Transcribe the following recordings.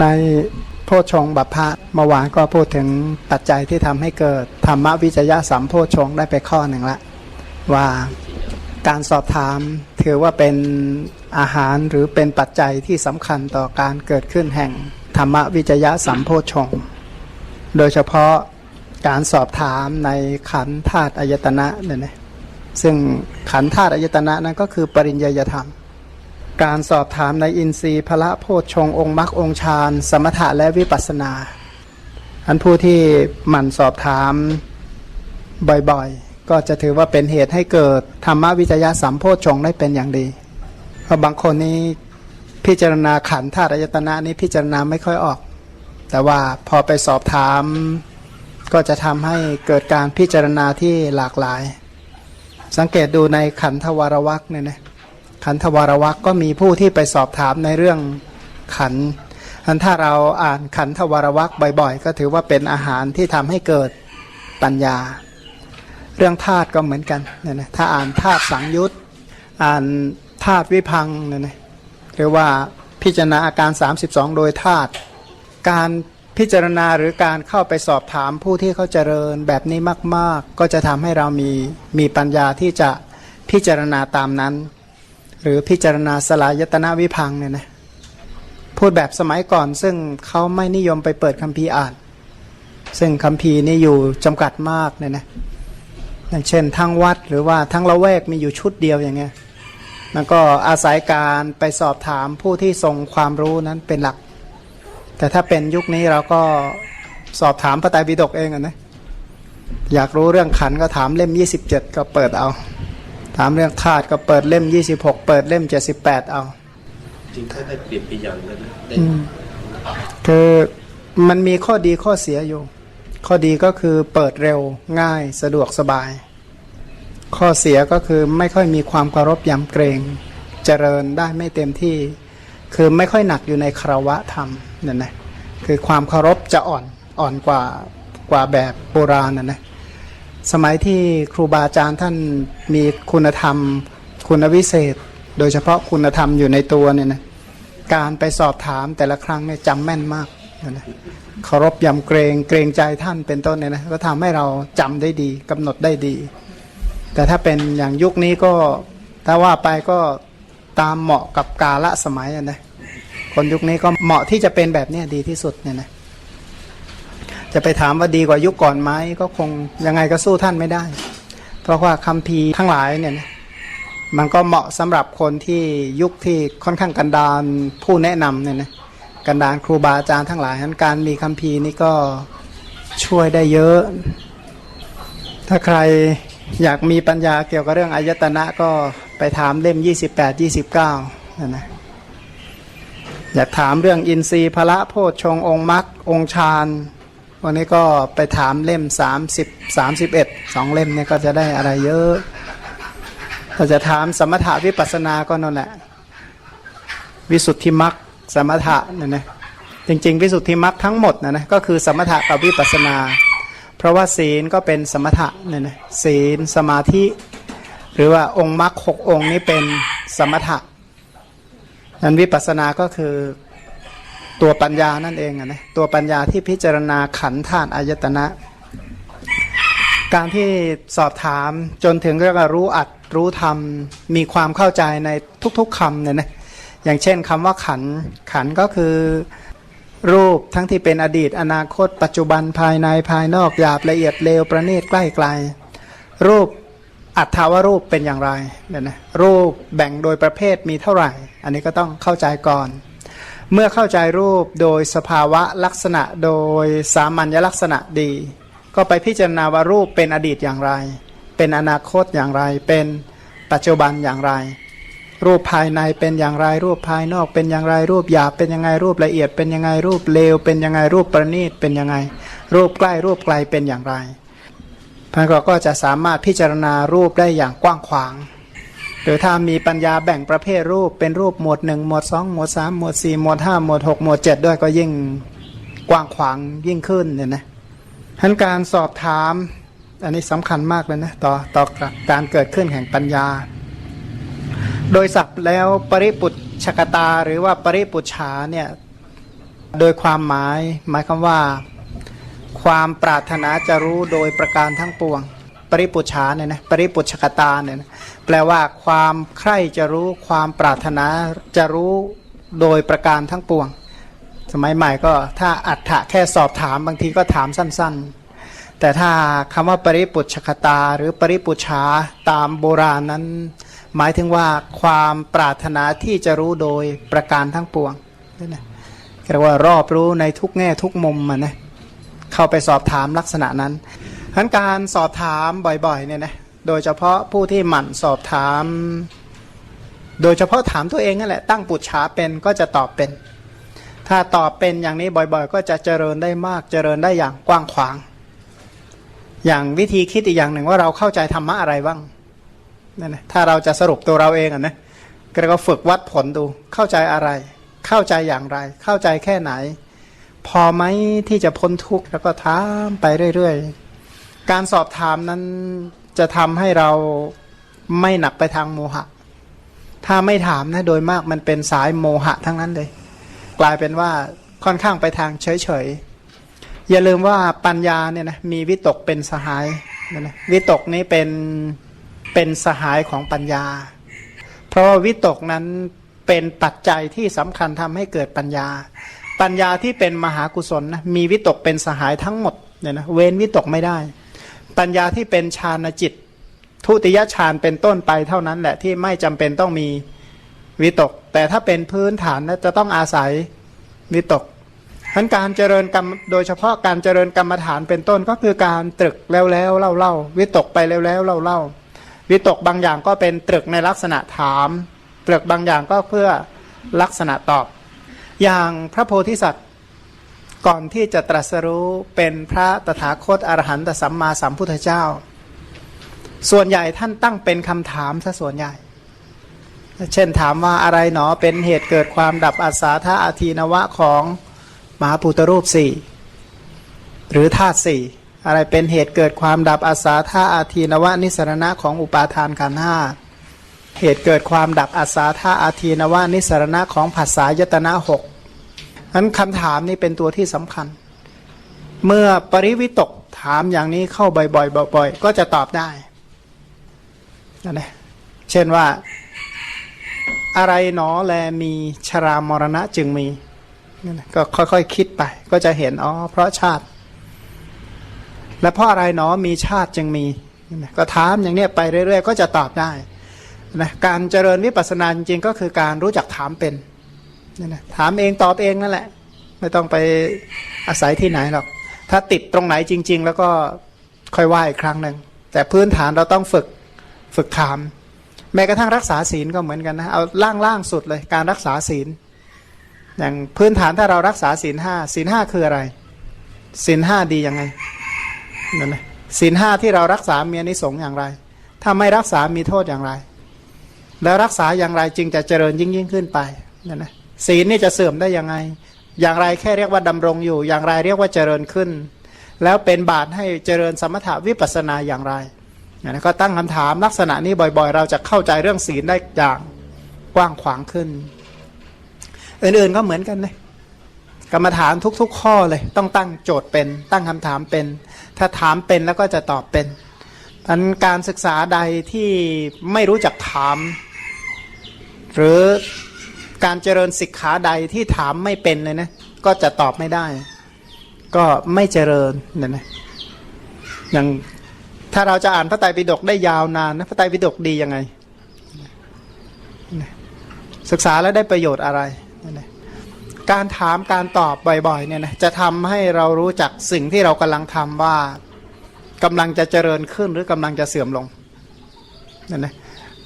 ในโพชฌงค์บัพพะเมื่อวานก็พูดถึงปัจจัยที่ทำให้เกิดธรรมวิจยะสัมโพชฌงค์ได้ไปข้อหนึ่งละ ว่าการสอบถามถือว่าเป็นอาหารหรือเป็นปัจจัยที่สำคัญต่อการเกิดขึ้นแห่งธรรมวิจยะสัมโพชฌงค์โดยเฉพาะการสอบถามในขันธ์ธาตุอายตนะเนี่ยนะซึ่งขันธ์ธาตุอายตนะนั้นก็คือปริญญาธรรม การสอบถามในอินทรีย์พระโพชฌงค์องค์มรรคองค์ฌานสมถะและวิปัสนา อันผู้ที่หมั่นสอบถามบ่อยๆ ก็จะถือว่าเป็นเหตุให้เกิดธรรมวิจยะสัมโพชฌงค์ได้เป็นอย่างดี เพราะบางคนนี้พิจารณาขันธ์ธาตุอายตนะนี้พิจารณาไม่ค่อยออก แต่ว่าพอไปสอบถามก็จะทำให้เกิดการพิจารณาที่หลากหลาย สังเกตดูในขันธวรวักเนี่ยนะ ขันธวารวักก็มีผู้ที่ไปสอบถามในเรื่องขันธ์อันถ้าเราอ่านขันธวารวักบ่อยๆ ก็ถือว่าเป็นอาหารที่ทำให้เกิดปัญญา เรื่องธาตุก็เหมือนกันเนี่ยนะถ้าอ่านธาตุสังยุตอ่านธาตุวิพังเนี่ยนะหรือว่าพิจารณาอาการ 32 โดยธาตุการพิจารณาหรือการเข้าไปสอบถามผู้ที่เขาเจริญแบบนี้มาก ๆ ก็จะทำให้เรามีมีปัญญาที่จะพิจารณาตามนั้น หรือพิจารณาสลายตนะวิพังเนี่ยนะพูดแบบสมัยก่อนซึ่งเขาไม่นิยมไปเปิดคัมภีร์อ่าน ซึ่งคัมภีร์นี่อยู่จำกัดมากเนี่ยนะอย่างเช่นทั้งวัดหรือว่าทั้งละแวกมีอยู่ชุดเดียวอย่างเงี้ยมันก็อาศัยการไปสอบถามผู้ที่ทรงความรู้นั้นเป็นหลัก แต่ถ้าเป็นยุคนี้เราก็สอบถามพระไตรปิฎกเองอะนะอยากรู้เรื่องขันก็ถามเล่ม 27 ก็เปิดเอา ถามเรื่องธาตุก็เปิดเล่ม26เปิดเล่ม78เอา จริงถ้าได้เปรียบไปอย่างนั้นนะได้คือมันมีข้อดีข้อเสียอยู่ ข้อดีก็คือเปิดเร็วง่ายสะดวกสบาย ข้อเสียก็คือไม่ค่อยมีความเคารพยำเกรงเจริญได้ไม่เต็มที่ คือไม่ค่อยหนักอยู่ในคารวะธรรมนั่นนะคือความเคารพจะอ่อนอ่อนกว่ากว่าแบบโบราณนะนะ สมัยที่ครูบาอาจารย์ท่านมีคุณธรรม คุณวิเศษ โดยเฉพาะคุณธรรมอยู่ในตัวเนี่ยนะการไปสอบถามแต่ละครั้งเนี่ยจำแม่นมากนะนะเคารพยำเกรงเกรงใจท่านเป็นต้นเนี่ยนะก็ทำให้เราจำได้ดีกำหนดได้ดี แต่ถ้าเป็นอย่างยุคนี้ก็ถ้าว่าไปก็ตามเหมาะกับกาละสมัยอะนะคนยุคนี้ก็เหมาะที่จะเป็นแบบเนี้ยดีที่สุดเนี่ยนะ จะไปถามว่าดีกว่ายุคก่อนไหมก็คงยังไงก็สู้ท่านไม่ได้ เพราะว่าคัมภีทั้งหลายเนี่ยมันก็เหมาะสำหรับคนที่ยุคที่ค่อนข้างกันดารผู้แนะนำเนี่ยนะกันดารครูบาอาจารย์ทั้งหลายนั้นการมีคัมภีนี่ก็ช่วยได้เยอะ ถ้าใครอยากมีปัญญาเกี่ยวกับเรื่องอายตนะก็ไปถามเล่ม 28 29นั่นนะอยากถามเรื่องอินทรีย์พละโพชฌงองค์มรรคองค์ฌาน วันนี้ก็ไปถามเล่มสามสิบสามสิบเอ็ดสองเล่มเนี่ยก็จะได้อะไรเยอะ ถ้าจะถามสมถะวิปัสสนาก็นั่นแหละ วิสุทธิมรรคสมถะเนี่ยนะจริงๆ วิสุทธิมรรคทั้งหมดนะนะก็คือสมถะกับวิปัสสนา เพราะว่าศีลก็เป็นสมถะเนี่ยนะศีลสมาธิ หรือว่าองค์มรรคหกองค์นี้เป็นสมถะนั้นวิปัสสนาก็คือ ตัวปัญญานั่นเองอะนะตัวปัญญาที่พิจารณาขันธ์าตุอายตนะ การที่สอบถามจนถึงเรียกว่ารู้อัดรู้ธรรม มีความเข้าใจในทุกๆคำเนี่ยนะอย่างเช่นคำว่าขันขันก็คือรูปทั้งที่เป็นอดีต อนาคต ปัจจุบันภายในภายนอกหยาบละเอียดเลวประณีตใกล้ไกล รูปอัตถาวรูปเป็นอย่างไรเนี่ยนะรูปแบ่งโดยประเภทมีเท่าไหร่ อันนี้ก็ต้องเข้าใจก่อน เมื่อเข้าใจรูปโดยสภาวะลักษณะโดยสามัญลักษณะดี ก็ไปพิจารณาว่ารูปเป็นอดีตอย่างไร เป็นอนาคตอย่างไร เป็นปัจจุบันอย่างไร รูปภายในเป็นอย่างไร รูปภายนอกเป็นอย่างไร รูปหยาบเป็นยังไง รูปละเอียดเป็นยังไง รูปเลวเป็นยังไง รูปประณีตเป็นยังไง รูปใกล้รูปไกลเป็นอย่างไรพันก็ก็จะสามารถพิจารณารูปได้อย่างกว้างขวาง รือถ้ามีปัญญาแบ่งประเภทรูปเป็นรูปหมวดหนึ่งหมวดสองหมวดสามหมวดสี่หมวดห้าหมวดหกหมวดเจ็ดด้วยก็ยิ่งกว้างขวางยิ่งขึ้นเนี่ยนะทั้นการสอบถาม อันนี้สำคัญมากเลยนะต่อต่อการเกิดขึ้นแห่งปัญญา โดยศัพท์แล้วปริปุชกตาหรือว่าปริปุชฉาเนี่ยโดยความหมายหมายคำว่า ความปรารถนาจะรู้โดยประการทั้งปวง ปริปุชาเนี่ยนะปริปุชกตาเนี่ยนะแปลว่าความใคร่จะรู้ความปรารถนาจะรู้โดยประการทั้งปวง สมัยใหม่ก็ถ้าอัฏฐะแค่สอบถามบางทีก็ถามสั้นๆ แต่ถ้าคำว่าปริปุชกตา หรือปริปุชชาตามโบราณนั้น หมายถึงว่าความปรารถนาที่จะรู้โดยประการทั้งปวงนี่นะเรียกว่ารอบรู้ในทุกแง่ทุกมุมมันนะเข้าไปสอบถามลักษณะนั้น ฉะนั้นการสอบถามบ่อยๆเนี่ยนะโดยเฉพาะผู้ที่หมั่นสอบถาม โดยเฉพาะถามตัวเองนั่นแหละตั้งปุจฉาเป็นก็จะตอบเป็น ถ้าตอบเป็นอย่างนี้บ่อยๆ ก็จะเจริญได้มากเจริญได้อย่างกว้างขวาง อย่างวิธีคิดอีกอย่างหนึ่งว่าเราเข้าใจธรรมะอะไรบ้างนั่นนะถ้าเราจะสรุปตัวเราเองอะนะก็ก็ฝึกวัดผลดูเข้าใจอะไร เข้าใจอย่างไร เข้าใจแค่ไหน พอไหมที่จะพ้นทุกข์แล้วก็ถามไปเรื่อยๆ การสอบถามนั้นจะทำให้เราไม่หนักไปทางโมหะ ถ้าไม่ถามนะโดยมากมันเป็นสายโมหะทั้งนั้นเลย กลายเป็นว่าค่อนข้างไปทางเฉยๆ อย่าลืมว่าปัญญาเนี่ยนะมีวิตกเป็นสหายนะนะวิตกนี้เป็นเป็นสหายของปัญญา เพราะวิตกนั้นเป็นปัจจัยที่สำคัญทำให้เกิดปัญญา ปัญญาที่เป็นมหากุศลนะมีวิตกเป็นสหายทั้งหมดเนี่ยนะเว้นวิตกไม่ได้ ปัญญาที่เป็นฌานจิต ทุติยฌานเป็นต้นไปเท่านั้นแหละที่ไม่จำเป็นต้องมีวิตก แต่ถ้าเป็นพื้นฐานนะจะต้องอาศัยวิตกทั้นการเจริญกรรมโดยเฉพาะการเจริญกรรมฐานเป็นต้นก็คือการตรึกแล้วแล้วเล่าเล่าวิตกไปแล้วแล้วเล่าเล่าวิตกบางอย่างก็เป็นตรึกในลักษณะถามตรึกบางอย่างก็เพื่อลักษณะตอบ อย่างพระโพธิสัตว์ ก่อนที่จะตรัสรู้เป็นพระตถาคตอรหันตสัมมาสัมพุทธเจ้า ส่วนใหญ่ท่านตั้งเป็นคำถามซะส่วนใหญ่ เช่นถามว่าอะไรหนอเป็นเหตุเกิดความดับอาสาธาอาทีนวะของมหาปุตรูปสี่หรือธาตุสี่อะไรเป็นเหตุเกิดความดับอาสาธาอาทีนวะนิสรณะของอุปาทานขันห้าเหตุเกิดความดับอาสาธาอาทีนวะนิสรณะของภาษายตนะหก นั้นคำถามนี้เป็นตัวที่สำคัญ เมื่อปริวิตกถามอย่างนี้เข้าบ่อยๆบ่อยๆก็จะตอบได้นั่นแหละเช่นว่า อะไรหนอแลมีชรามรณะจึงมีก็ค่อยๆคคิดไป ก็จะเห็นอ๋อเพราะชาติ และเพราะอะไรหนอมีชาติจึงมีก็ถามอย่างนี้ไปเรื่อยๆ ก็จะตอบได้นะการเจริญวิปัสสนาจริงๆก็คือการรู้จักถามเป็น นั่นแหละถามเองตอบเองนั่นแหละ ไม่ต้องไปอาศัยที่ไหนหรอก ถ้าติดตรงไหนจริง ๆ แล้วก็ค่อยว่าอีกครั้งหนึ่งแต่พื้นฐานเราต้องฝึกฝึกถาม แม้กระทั่งรักษาศีลก็เหมือนกันนะเอาล่างล่างสุดเลยการรักษาศีล อย่างพื้นฐานถ้าเรารักษาศีลห้าศีลห้าคืออะไรศีลห้าดียังไงนั่นแหละศีลห้าที่เรารักษาเมีอานิสงอย่างไร ถ้าไม่รักษามีโทษอย่างไร แล้วรักษาอย่างไรจึงจะเจริญยิ่งยิ่งขึ้นไปนั่นนะ ศีลนี่จะเสื่อมได้ยังไง อย่างไรแค่เรียกว่าดำรงอยู่ อย่างไรเรียกว่าเจริญขึ้น แล้วเป็นบาตให้เจริญสมถาวิปัสสนาอย่างไรนะก็ตั้งคำถามลักษณะนี้บ่อยๆ เราจะเข้าใจเรื่องศีลได้อย่างกว้างขวางขึ้น อื่นๆก็เหมือนกันเลยกรรมฐานทุก ๆ ข้อเลย ต้องตั้งโจทย์เป็น ตั้งคำถามเป็น ถ้าถามเป็นแล้วก็จะตอบเป็นอันการศึกษาใดที่ไม่รู้จักถาม หรือ การเจริญศิกขาใดที่ถามไม่เป็นเลยนะก็จะตอบไม่ได้ ก็ไม่เจริญเนี่ยนะอย่างถ้าเราจะอ่านพระไตรปิฎกได้ยาวนานนะพระไตรปิฎกดียังไง ศึกษาแล้วได้ประโยชน์อะไร การถามการตอบบ่อยๆเนี่ยนะจะทำให้เรารู้จักสิ่งที่เรากำลังทำว่ากำลังจะเจริญขึ้นหรือกำลังจะเสื่อมลงนั่นนะ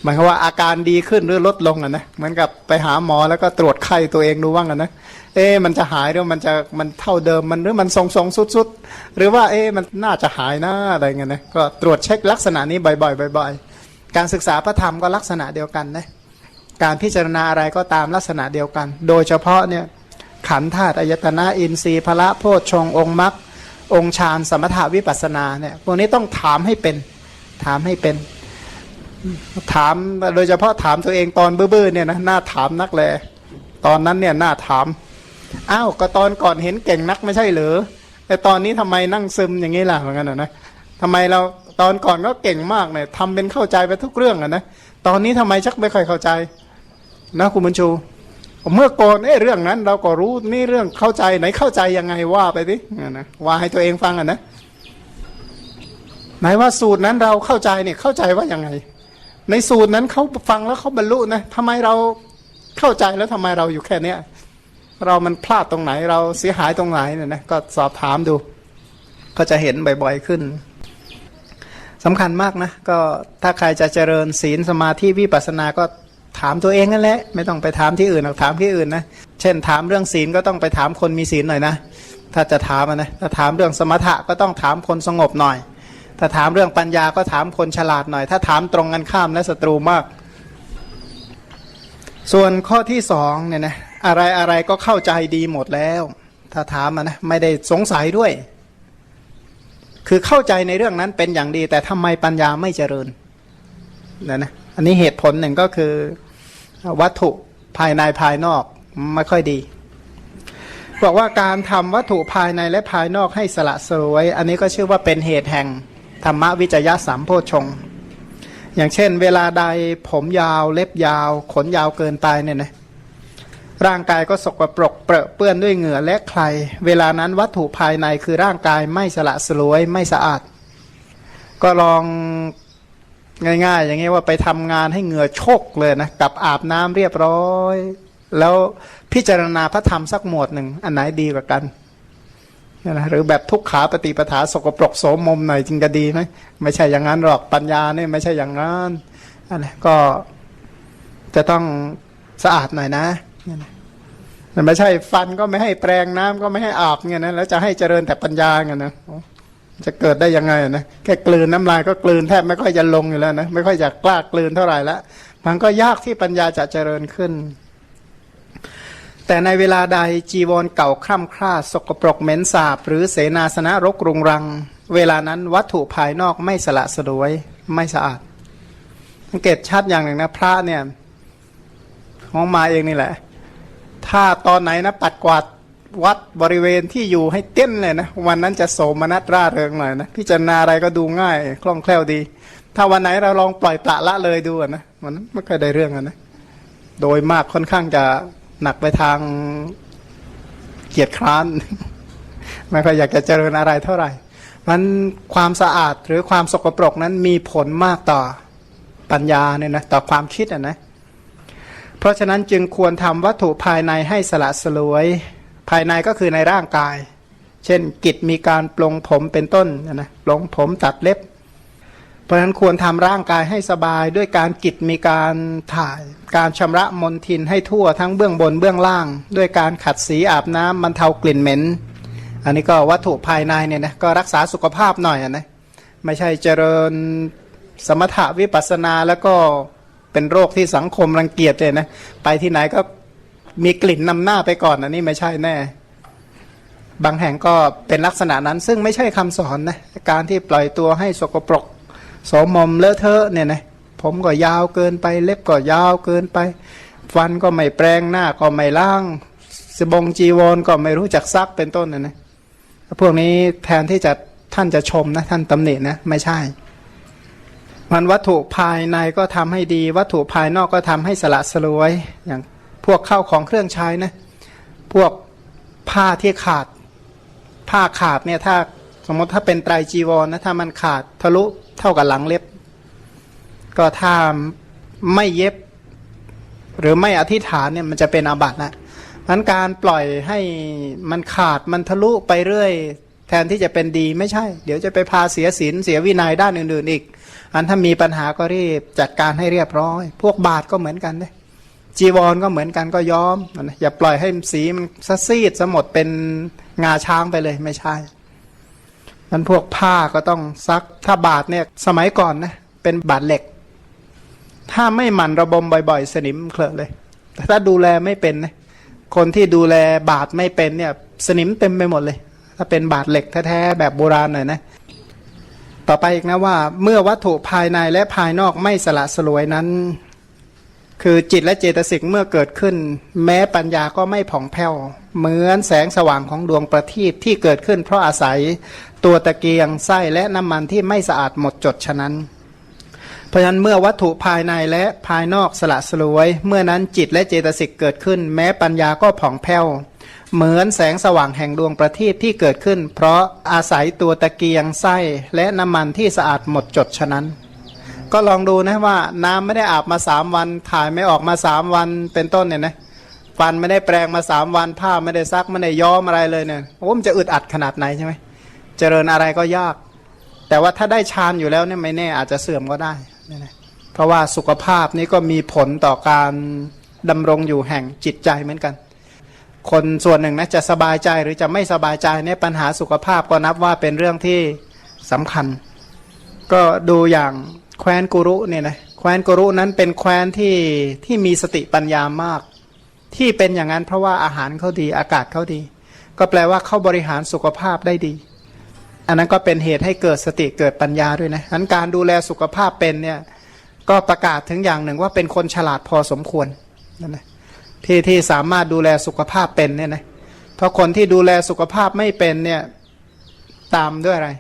หมายความว่าอาการดีขึ้นหรือลดลงอะนะเหมือนกับไปหาหมอแล้วก็ตรวจไข้ตัวเองดูว่างกันนะเอ๊มันจะหายหรือมันจะมันเท่าเดิมมันหรือมันทรงทรงสุดสุดหรือว่าเอ๊มันน่าจะหายนะอะไรเงี้ยนะก็ตรวจเช็คลักษณะนี้บ่อยๆบ่อยๆ การศึกษาพระธรรมก็ลักษณะเดียวกันนะการพิจารณาอะไรก็ตามลักษณะเดียวกัน โดยเฉพาะเนี่ยขันธาตุอายตนะอินทรีย์พละโพชฌงองค์มรรคองค์ฌานสมถาวิปัสสนาเนี่ยพวกนี้ต้องถามให้เป็นถามให้เป็น ถามโดยเฉพาะถามตัวเองตอนเบื้อๆเนี่ยนะน่าถามนักแล ตอนนั้นเนี่ยน่าถามอ้าวก็ตอนก่อนเห็นเก่งนักไม่ใช่เหรอแต่ตอนนี้ทำไมนั่งซึมอย่างนี้ล่ะเหมือนกันนะนะทำไมเราตอนก่อนก็เก่งมากเนี่ยทำเป็นเข้าใจไปทุกเรื่องอะนะตอนนี้ทำไมชักไม่ค่อยเข้าใจนะคุณบุญชู เมื่อก่อนเอ้เรื่องนั้น เราก็รู้นี่เรื่องเข้าใจไหนเข้าใจยังไงว่าไปสินะว่าให้ตัวเองฟังอะนะไหนว่าสูตรนั้นเราเข้าใจเนี่ยเข้าใจว่ายังไง ในสูตรนั้นเขาฟังแล้วเขาบรรลุนะทำไมเราเข้าใจแล้วทำไมเราอยู่แค่เนี้ยเรามันพลาดตรงไหนเราเสียหายตรงไหนเนี่ยนะก็สอบถามดู ก็จะเห็นบ่อยๆขึ้นสำคัญมากนะ ก็ถ้าใครจะเจริญศีลสมาธิวิปัสสนาก็ถามตัวเองนั่นแหละ ไม่ต้องไปถามที่อื่นหรอกถามที่อื่นนะ เช่นถามเรื่องศีลก็ต้องไปถามคนมีศีลหน่อยนะ ถ้าจะถามนะถ้าถามเรื่องสมถะก็ต้องถามคนสงบหน่อย ถ้าถามเรื่องปัญญาก็ถามคนฉลาดหน่อย ถ้าถามตรงกันข้ามและศัตรูมาก ส่วนข้อที่สองเนี่ยนะอะไรอะไรก็เข้าใจดีหมดแล้ว ถ้าถามอะนะไม่ได้สงสัยด้วย คือเข้าใจในเรื่องนั้นเป็นอย่างดี แต่ทำไมปัญญาไม่เจริญนะนะอันนี้เหตุผลหนึ่งก็คือวัตถุภายในภายนอกไม่ค่อยดี บอกว่าการทำวัตถุภายในและภายนอกให้สละสวย อันนี้ก็ชื่อว่าเป็นเหตุแห่ง ธรรมวิจยะสามโพชง อย่างเช่น เวลาใดผมยาวเล็บยาว ขนยาวเกินไปเนี่ยนะร่างกายก็สกปรกเปรอะเปื้อนด้วยเหงื่อและใคร เวลานั้นวัตถุภายในคือร่างกายไม่สละสลวยไม่สะอาด ก็ลองง่าย ๆ อย่างนี้ว่าไปทำงานให้เหงื่อโชกเลยนะกับอาบน้ำเรียบร้อย แล้วพิจารณาพระธรรมสักหมวดหนึ่งอันไหนดีกว่ากัน นี่นะหรือแบบทุกขาปฏิปทาสกปรกโสมมหน่อยจึงจะดีไหมไม่ใช่อย่างนั้นหรอกปัญญาเนี่ยไม่ใช่อย่างนั้นอันนี้ก็จะต้องสะอาดหน่อยนะเนี่ยนะมันไม่ใช่ฟันก็ไม่ให้แปรงน้ำก็ไม่ให้อาบเงี้ยนะแล้วจะให้เจริญแต่ปัญญาเงี้ยนะจะเกิดได้ยังไงนะแค่กลืนน้ำลายก็กลืนแทบไม่ค่อยจะลงอยู่แล้วนะไม่ค่อยจะกล้ากลืนเท่าไหร่ละมันก็ยากที่ปัญญาจะเจริญขึ้น แต่ในเวลาใดจีวรเก่าคร่ำคร่าสกปรกเหม็นสาบ หรือเสนาสนะรกรุงรัง เวลานั้นวัตถุภายนอกไม่สละสลวยไม่สะอาดสังเกตชัดอย่างหนึ่งนะพระเนี่ยของมาเองนี่แหละ ถ้าตอนไหนนะปัดกวาดวัดบริเวณที่อยู่ให้เต้นเลยนะ วันนั้นจะโสมนัสร่าเริงหน่อยนะพิจารณาอะไรก็ดูง่าย คล่องแคล่วดี ถ้าวันไหนเราลองปล่อยปละละเลยดูนะวันนั้นไม่เคยได้เรื่องนะโดยมากค่อนข้างจะ หนักไปทางเกียรติคร้าน ไม่ค่อยอยากจะเจริญอะไรเท่าไหร่มันความสะอาดหรือความสกปรกนั้นมีผลมากต่อปัญญาเนี่ยนะต่อความคิดอะนะเพราะฉะนั้นจึงควรทำวัตถุภายในให้สละสลวย ภายในก็คือในร่างกาย เช่นกิจมีการปลงผมเป็นต้นนะปลงผมตัดเล็บ ราะฉะนั้นควรทำร่างกายให้สบายด้วยการกิจมีการถ่าย การชำระมลทินให้ทั่วทั้งเบื้องบนเบื้องล่าง ด้วยการขัดสีอาบน้ำบรรเทากลิ่นเหม็น อันนี้ก็วัตถุภายในเนี่ยนะก็รักษาสุขภาพหน่อยนะไม่ใช่เจริญสมถะวิปัสสนาแล้วก็เป็นโรคที่สังคมรังเกียจเลยนะไปที่ไหนก็มีกลิ่นนำหน้าไปก่อนอันนี้ไม่ใช่แน่บางแห่งก็เป็นลักษณะนั้น ซึ่งไม่ใช่คำสอนนะการที่ปล่อยตัวให้สกปรก โสมมเลอะเทอะเนี่ยนะผมก็ยาวเกินไป เล็บก็ยาวเกินไป ฟันก็ไม่แปรงหน้าก็ไม่ล้าง สบงจีวรก็ไม่รู้จักซักเป็นต้นนะนะพวกนี้แทนที่จะท่านจะชมนะท่านตำหนินะไม่ใช่ มันวัตถุภายในก็ทำให้ดี วัตถุภายนอกก็ทำให้สละสลวย อย่างพวกเข้าของเครื่องใช้นะพวกผ้าที่ขาด ผ้าขาดเนี่ยถ้าสมมติถ้าเป็นไตรจีวรนะถ้ามันขาดทะลุ เท่ากับหลังเล็บ ก็ถ้าไม่เย็บ หรือไม่อธิษฐานเนี่ยมันจะเป็นอาบัตินะมันการปล่อยให้มันขาดมันทะลุไปเรื่อย แทนที่จะเป็นดีไม่ใช่ เดี๋ยวจะไปพาเสียศีลเสียวินัยด้านอื่น ๆ อีก อันถ้ามีปัญหาก็รีบจัดการให้เรียบร้อย พวกบาทก็เหมือนกันเลยจีวรก็เหมือนกันก็ย้อมอย่าปล่อยให้สีมันซีดสมดเป็นงาช้างไปเลยไม่ใช่ มันพวกผ้าก็ต้องซักถ้าบาทเนี่ยสมัยก่อนนะเป็นบาทเหล็ก ถ้าไม่หมั่นระบมบ่อยๆ สนิมเคลอะเลย แต่ถ้าดูแลไม่เป็นนะคนที่ดูแลบาทไม่เป็นเนี่ย สนิมเต็มไปหมดเลย ถ้าเป็นบาทเหล็กแท้ๆแบบโบราณหน่อยนะต่อไปอีกนะว่า เมื่อวัตถุภายในและภายนอกไม่สละสลวยนั้น คือจิตและเจตสิกเมื่อเกิดขึ้น แม้ปัญญาก็ไม่ผ่องแผ้ว เหมือนแสงสว่างของดวงประทีปที่เกิดขึ้น เพราะอาศัยตัวตะเกียงไส้และน้ำมันที่ไม่สะอาดหมดจดฉะนั้น เพราะฉะนั้นเมื่อวัตถุภายในและภายนอกสละสลวย เมื่อนั้นจิตและเจตสิกเกิดขึ้น แม้ปัญญาก็ผ่องแผ้วเหมือนแสงสว่างแห่งดวงประทีปที่เกิดขึ้น เพราะอาศัยตัวตะเกียงไส้และน้ำมันที่สะอาดหมดจดฉะนั้น ก็ลองดูนะว่าน้ำไม่ได้อาบมาสามวัน ถ่ายไม่ออกมาสามวันเป็นต้นเนี่ยนะฟันไม่ได้แปรงมาสามวันผ้าไม่ได้ซักไม่ได้ย้อมอะไรเลยเนี่ยโอ้มันจะอึดอัดขนาดไหนใช่ไหมเจริญอะไรก็ยาก แต่ว่าถ้าได้ฌานอยู่แล้วเนี่ยไม่แน่อาจจะเสื่อมก็ได้เนี่ยนะเพราะว่าสุขภาพนี้ก็มีผลต่อการดำรงอยู่แห่งจิตใจเหมือนกัน คนส่วนหนึ่งนะจะสบายใจหรือจะไม่สบายใจเนี่ยปัญหาสุขภาพก็นับว่าเป็นเรื่องที่สำคัญ ก็ดูอย่าง แคว้นกุรุเนี่ยนะแคว้นกุรุนั้นเป็นแคว้นที่ที่มีสติปัญญามาก ที่เป็นอย่างนั้นเพราะว่าอาหารเขาดีอากาศเขาดี ก็แปลว่าเขาบริหารสุขภาพได้ดี อันนั้นก็เป็นเหตุให้เกิดสติเกิดปัญญาด้วยนะอันการดูแลสุขภาพเป็นเนี่ยก็ประกาศถึงอย่างหนึ่งว่าเป็นคนฉลาดพอสมควรนั่นนะที่ที่สามารถดูแลสุขภาพเป็นเนี่ยนะเพราะคนที่ดูแลสุขภาพไม่เป็นเนี่ยตามด้วยอะไร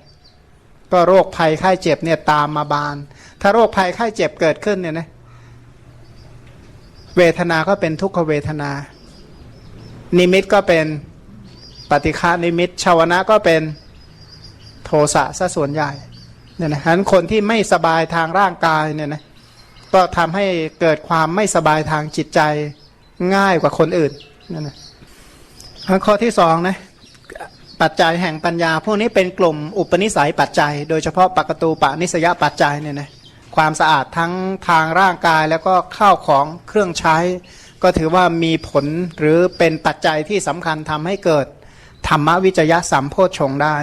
ก็โรคภัยไข้เจ็บเนี่ยตามมาบาน ถ้าโรคภัยไข้เจ็บเกิดขึ้นเนี่ยนะเวทนาก็เป็นทุกขเวทนา นิมิตก็เป็นปฏิฆานิมิตชาวนะก็เป็นโทสะซะส่วนใหญ่เนี่ยนะฉะนั้นคนที่ไม่สบายทางร่างกายเนี่ยนะก็ทำให้เกิดความไม่สบายทางจิตใจง่ายกว่าคนอื่นนั่นนะข้อที่สองนะ ปัจจัยแห่งปัญญา พวกนี้เป็นกลุ่มอุปนิสัยปัจจัย โดยเฉพาะปกตูปนิสยปัจจัยเนี่ยนะความสะอาดทั้งทางร่างกายแล้วก็ข้าวของเครื่องใช้ ก็ถือว่ามีผลหรือเป็นปัจจัยที่สำคัญทำให้เกิดธรรมวิจยะสัมโพชฌงได้